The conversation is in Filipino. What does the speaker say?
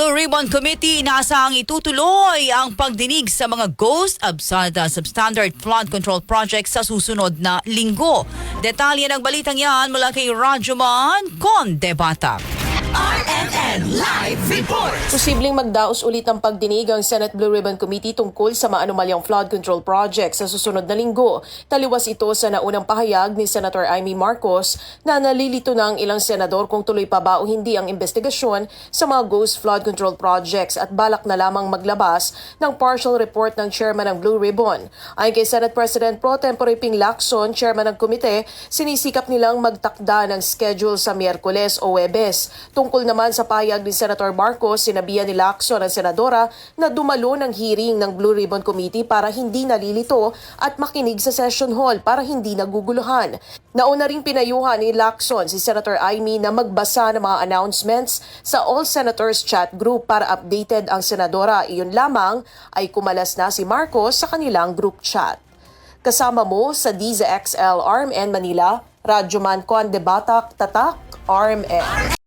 Blue Ribbon Committee inaasahang itutuloy ang pagdinig sa mga ghost absada substandard flood control projects sa susunod na linggo. Detalye ng balitang yan mula kay Rajuman Condebata. RNN Live Report! Posibleng magdaos ulit ang pagdinig ang Senate Blue Ribbon Committee tungkol sa maanumalyang flood control project sa susunod na linggo. Taliwas ito sa naunang pahayag ni Senator Amy Marcos na nalilito na ang ilang senador kung tuloy pa ba o hindi ang investigasyon sa mga ghost flood control projects at balak na lamang maglabas ng partial report ng chairman ng Blue Ribbon. Ayon kay Senate President Pro Tempore Ping Lacson, chairman ng komite, sinisikap nilang magtakda ng schedule sa Miyerkules o Webes. Tungkol naman sa payag ni Senator Marcos, sinabihan ni Lacson ang senadora na dumalo ng hearing ng Blue Ribbon Committee para hindi nalilito at makinig sa session hall para hindi naguguluhan. Nauna ring pinayuhan ni Lacson si Senator Aimee na magbasa ng mga announcements sa All Senators chat group para updated ang senadora. Iyon lamang ay kumalas na si Marcos sa kanilang group chat. Kasama mo sa DZXL RMN Manila, Radyoman Conde Batak, Tatak, RMN.